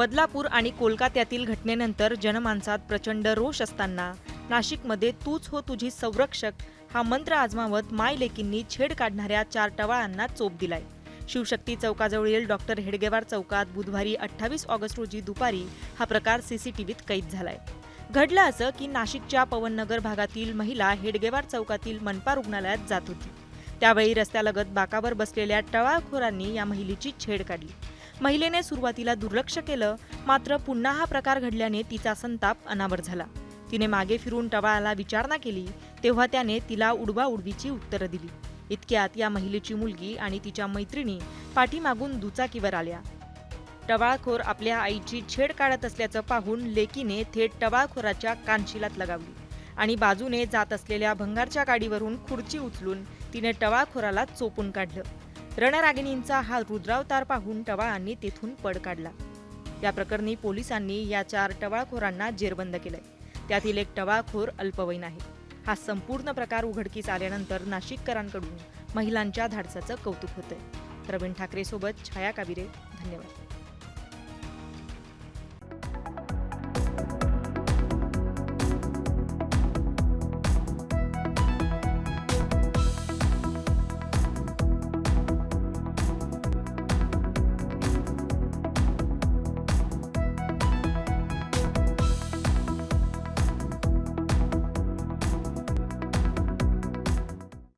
बदलापूर आणि कोलकात्यातील घटनेनंतर जनमानसात प्रचंड रोष असताना नाशिकमध्ये तूच हो तुझी संरक्षक हा मंत्र आजमावत माय लेकींनी छेड काढणाऱ्या चार टवाळांना चोप दिलाय. शिवशक्ती चौकाजवळील डॉक्टर हेडगेवार चौकात बुधवारी अठ्ठावीस ऑगस्ट रोजी दुपारी हा प्रकार सीसीटीव्हीत कैद झालाय. घडलं असं की नाशिकच्या पवननगर भागातील महिला हेडगेवार चौकातील मनपा रुग्णालयात जात होती. त्यावेळी रस्त्यालगत बाकावर बसलेल्या टवाळखोरांनी या महिलेची छेड काढली. महिलेने सुरुवातीला दुर्लक्ष केलं मात्र पुन्हा हा प्रकार घडल्याने तिचा संताप अनावर झाला. तिने मागे फिरून टवाळाला विचारणा केली तेव्हा त्याने तिला उडवा उडवीची उत्तरं दिली. इतक्यात या महिलेची मुलगी आणि तिच्या मैत्रिणी पाठीमागून दुचाकीवर आल्या. टवाळखोर आपल्या आईची छेड काढत असल्याचं पाहून लेकीने थेट टवाळखोराच्या कानशिलात लगावली आणि बाजूने जात असलेल्या भंगारच्या गाडीवरून खुर्ची उचलून तिने टवाळखोराला चोपून काढलं. रणरागिणींचा हा रुद्रावतार पाहून टवाळांनी तेथून पड काढला. या प्रकरणी पोलिसांनी या चार टवाळखोरांना जेरबंद केलंय. त्यातील एक टवाळखोर अल्पवयीन आहे. हा संपूर्ण प्रकार उघडकीस आल्यानंतर नाशिककरांकडून महिलांच्या धाडसाचं कौतुक होतंय. प्रवीण ठाकरे सोबत छाया काबिरे धन्यवाद.